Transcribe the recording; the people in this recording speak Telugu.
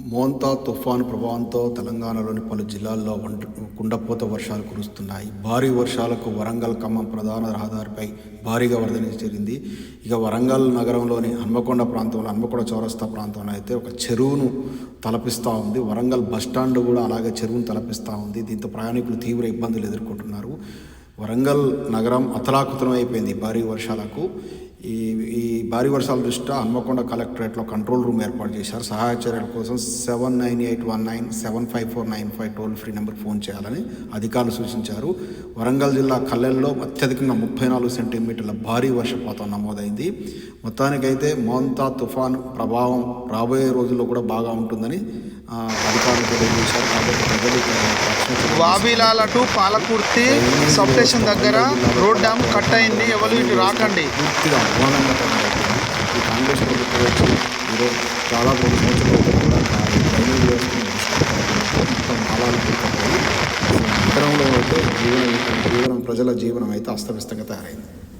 మోంతా తుఫాను ప్రభావంతో తెలంగాణలోని పలు జిల్లాల్లో వంట కుండపోత వర్షాలు కురుస్తున్నాయి. భారీ వర్షాలకు వరంగల్ ఖమ్మం ప్రధాన రహదారిపై భారీగా వరద చేరింది. ఇక వరంగల్ నగరంలోని హన్మకొండ ప్రాంతంలో హన్మకొండ చౌరస్తా ప్రాంతంలో అయితే ఒక చెరువును తలపిస్తూ ఉంది. వరంగల్ బస్టాండ్ కూడా అలాగే చెరువును తలపిస్తూ ఉంది. దీంతో ప్రయాణికులు తీవ్ర ఇబ్బందులు ఎదుర్కొంటున్నారు. వరంగల్ నగరం అతలాకుతలం అయిపోయింది భారీ వర్షాలకు. ఈ ఈ భారీ వర్షాల దృష్ట్యా హన్మకొండ కలెక్టరేట్లో కంట్రోల్ రూమ్ ఏర్పాటు చేశారు. సహాయ చర్యల కోసం seven nine eight one nine seven five four nine five toll free number phone చేయాలని అధికారులు సూచించారు. వరంగల్ జిల్లా కల్లెల్లో అత్యధికంగా ముప్పై నాలుగు సెంటీమీటర్ల భారీ వర్షపాతం నమోదైంది. మొత్తానికైతే మోంతా తుఫాన్ ప్రభావం రాబోయే రోజుల్లో కూడా బాగా ఉంటుందని అధికారులు తెలియజేశారు. కాబట్టి ప్రజలు Vabilala to Palakurthi sub station దగ్గర రోడ్ డ్యామ్ కట్ అయింది ఎవరు ఇటు రాకండి. కాంగ్రెస్ ప్రభుత్వం వచ్చి ఈరోజు దాదాపు రెండు కూడా డ్రైనేజ్ మొత్తం నగరంలో అయితే జీవనం ప్రజల జీవనం అయితే అస్తవ్యస్తంగా తయారైంది.